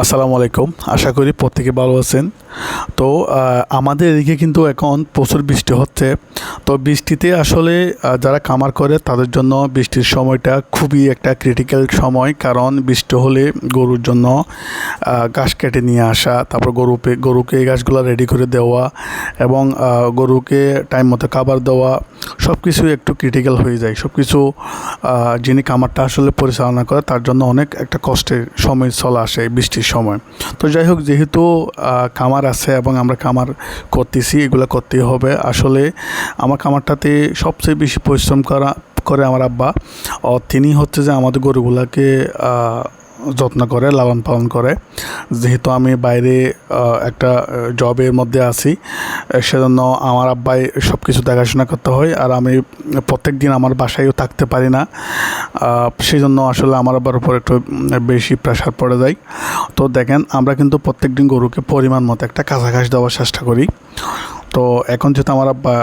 আসসালামু আলাইকুম। আশা করি প্রত্যেকে ভালো আছেন। তো আমাদের এদিকে কিন্তু এখন প্রচুর বৃষ্টি হচ্ছে। তো বৃষ্টিতে আসলে যারা কামার করে তাদের জন্য বৃষ্টির সময়টা খুবই একটা ক্রিটিক্যাল সময়। কারণ বৃষ্টি হলে গরুর জন্য ঘাস কেটে নিয়ে আসা তারপর গরুকে গরুকে এই ঘাসগুলো রেডি করে দেওয়া এবং গরুকে টাইম মতো খাবার দেওয়া সব কিছুই একটু ক্রিটিক্যাল হয়ে যায়। সব কিছু যিনি কামারটা আসলে পরিচালনা করে তার জন্য অনেক একটা কষ্টের সময় চলে আসে বৃষ্টির সময়। তো যাই হোক যেহেতু আহ, কামার আছে এবং আমরা কামার করতেছি, এগুলো করতে হবে। আসলে আমার কামারটাতে সবচেয়ে বেশি পরিশ্রম করা, করে আমার আব্বা। তিনি হচ্ছে যে আমাদের গরুগুলাকে যত্ন করে, লালন পালন করে। যেহেতু আমি বাইরে একটা জবের মধ্যে আছি সেজন্য আমার আব্বাই সব কিছু দেখাশোনা করতে হয় আর আমি প্রত্যেক দিন আমার বাসায়ও থাকতে পারি না। সেই জন্য আসলে আমার আব্বার উপর একটু বেশি প্রেশার পড়ে যায়। তো দেখেন, আমরা কিন্তু প্রত্যেক দিন গরুকে পরিমাণ মতো একটা কাঁচা ঘাস দেওয়ার চেষ্টা করি। তো এখন যেহেতু আমার আব্বা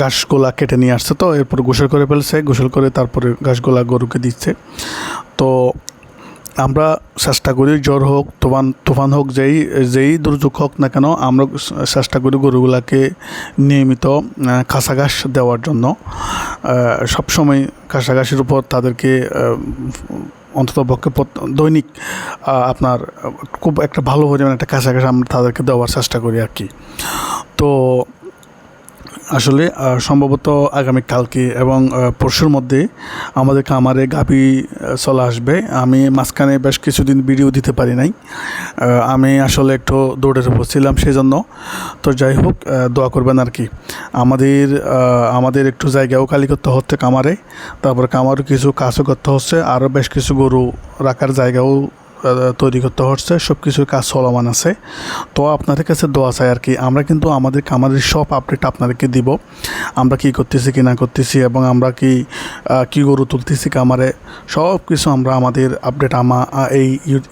ঘাসগুলা কেটে নিয়ে আসছে, তো এরপর গোসল করে ফেলছে, গোসল করে তারপরে ঘাসগুলা গরুকে দিচ্ছে। তো আমরা চেষ্টা করি জ্বর হোক তুফান তুফান হোক যেই যেই দুর্যোগ হোক না কেন, আমরা চেষ্টা করি গরুগুলাকে নিয়মিত কাঁচা দেওয়ার জন্য। সবসময় কাঁচা ঘাসের উপর তাদেরকে অন্তত পক্ষে দৈনিক আপনার, খুব একটা ভালো পরিমাণে একটা কাঁচা ঘাস আমরা তাদেরকে দেওয়ার চেষ্টা করি আর কি। তো আসলে সম্ভবত আগামী কালকে এবং পরশুর মধ্যে আমাদের খামারে গাভি চলে আসবে। আমি মাঝখানে বেশ কিছুদিন ভিডিও দিতে পারি নাই। আমি আসলে একটু দৌড়ের উপর ছিলাম সেই জন্য তো যাই হোক দোয়া করবেন আর কি। আমাদের আমাদের একটু জায়গাও খালি করতে হচ্ছে কামারে তারপর কামারও কিছু কাজও করতে হচ্ছে। আরও বেশ কিছু গরু রাখার জায়গাও তৈরি করতে হচ্ছে সব কিছুর কাজ চলমান আছে। তো আপনাদের কাছে দোয়া চাই আর কি, আমরা কিন্তু আমাদের কামারের সব আপডেট আপনাদেরকে দিব। আমরা কি করতেছি, কি না করতেছি এবং আমরা কি কি গরু তুলতেছি কামারে সব কিছু আমরা আমাদের আপডেট আমা এই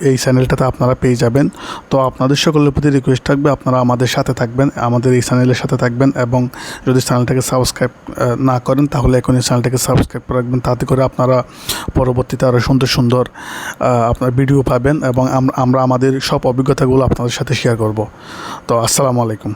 এই চ্যানেলটাতে আপনারা পেয়ে যাবেন। তো আপনাদের সকলের প্রতি রিকোয়েস্ট থাকবে, আপনারা আমাদের সাথে থাকবেন, আমাদের এই চ্যানেলের সাথে থাকবেন এবং যদি চ্যানেলটাকে সাবস্ক্রাইব না করেন তাহলে এখন এই চ্যানেলটাকে সাবস্ক্রাইব করে রাখবেন। তাতে করে আপনারা পরবর্তীতে আরও সুন্দর সুন্দর আপনার ভিডিও পাবেন এবং আমরা আমাদের সব অভিজ্ঞতাগুলো আপনাদের সাথে শেয়ার করব। তো আসসালামু আলাইকুম।